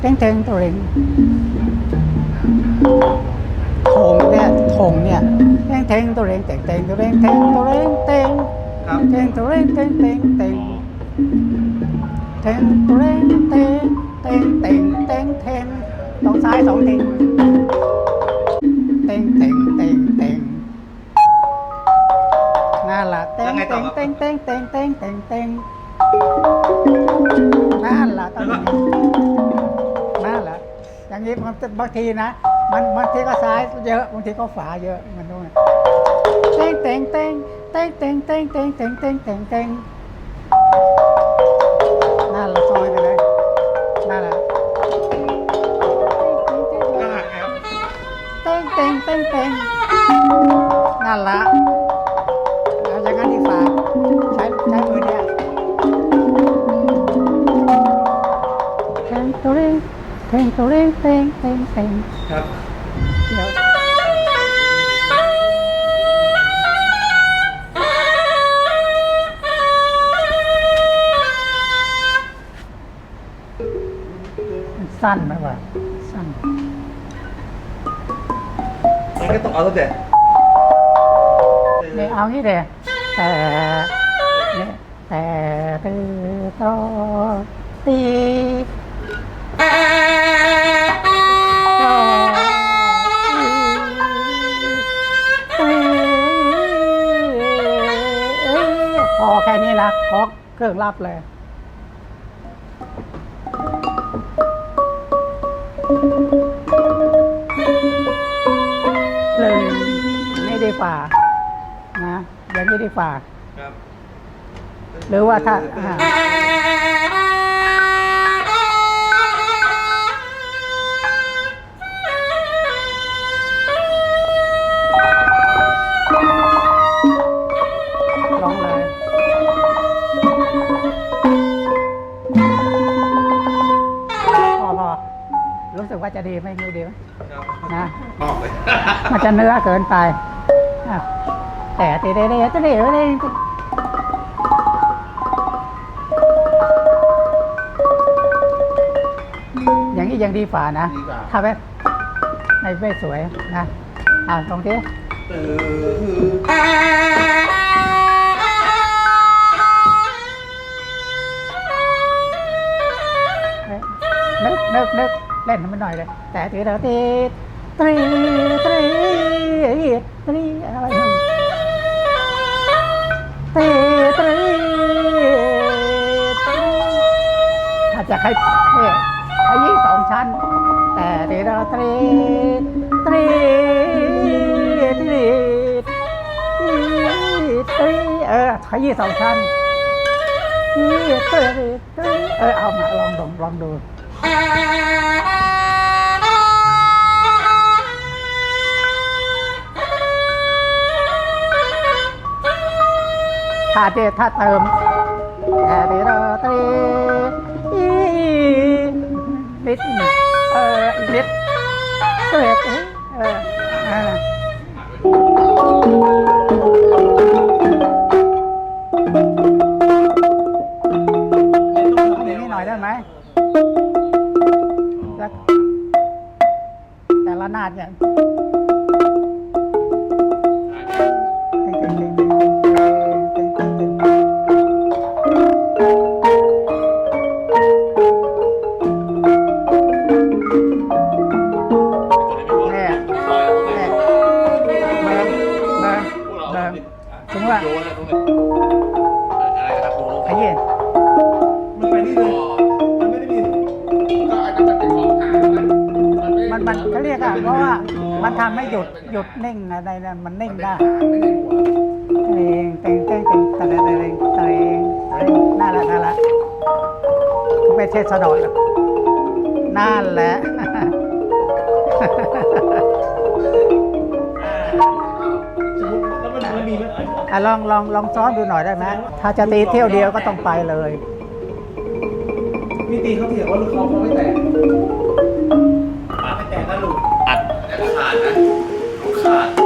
เต็งเต็งตัวเองโถงเนี่ยโถงเนี่ยเต็งเต็งตัวเองเต็งเต็งตัวเองเต็งตัวเองเต็งครับเต็งตัวเองเต็งเต็งเต็งเต็งตัวเองเต็งเต็งเต็งเต็งเต็งตรงซ้ายสองทีเต็งเต็งเต็งเต็งนั่นล่ะเต็งเต็งเต็งเต็งเต็งเต็งเต็งเต็งนั่นล่ะตอนนี้นั่นแหละ อย่างนี้มันบางทีนะมันบางทีก็ซ้ายเยอะบางทีก็ฝาเยอะมันด้วยเต้งเต้งเต้งเต้งเต้งเต้งเต้งเต้งเต้งเต้งเต้ง เต้งตัวเร่งเต้งเต้งเต้งครับเดี๋ยวมันสั้นไหมวะสั้นมันก็ต้องเอาตั้งแต่เนี่ยเอางี้เลยแต่เนี่ยแต่ตือตอตีตอตี พอแค่นี้นะขอเครื่องรับเลย เลยไม่ได้ฝ่านะอย่างนี้ได้ฝ่า ครับ หรือว่าถ้าอ่า ว่าจะดีไหมนิ้วดีไหมครับนะออกเลยมันจะเนื้อเกินไปอะแต่ตีเดเดตีเดเดอย่างนี้ยังดีฝ่านะดีกว่าถ้าแบบไม่ไม่สวยนะอ่าตรงที่เออนึ ล่นมันหน่อยเลย แต่ตีเดตีตรีตรีตรีอะไรตีตรีตีถ้าจะให้เนี่ยขยี้สองชั้น แต่ตีเดตรีตรีตรีตรีเออขยี้สองชั้นตรีตรีตรีเออเอามาลองดูลองดู ถ้าเดถ้าเติมแต่เดรอตรีอีนิดเอออีกนิดเกรดเอยเออนั่นน่ะเอาอย่างนี้หน่อยได้ไหมสักแต่ละนาดเนี่ย เบิร์ถึงว่าโยนอะไรตรงนี้อะไรนะครับดูขยี้มันไปนี่เลย มันไม่ได้มีก็อันนั้นมันเป็นของหางมันมันไม่มันมันเขาเรียกอะเพราะว่ามันทำให้หยุดหยุดนิ่งอะไรนะมันนิ่งได้ไม่ได้หัวเองเต็งเต็งเต็งตะเต็งเต็งเต็งเต็งนั่นแหละนั่นแหละไม่ใช่สะดดหรอกนั่นแหละ ไม่มีไหมอะลองลองลองซ้อมดูหน่อยได้ไหมถ้าจะตีเที่ยวเดียวก็ต้องไปเลยมีตีเขาเถียงว่าลูกเขาเขาไม่แตกไม่แตกนะลูกอัดแล้วขาดนะลูกขาดดันไป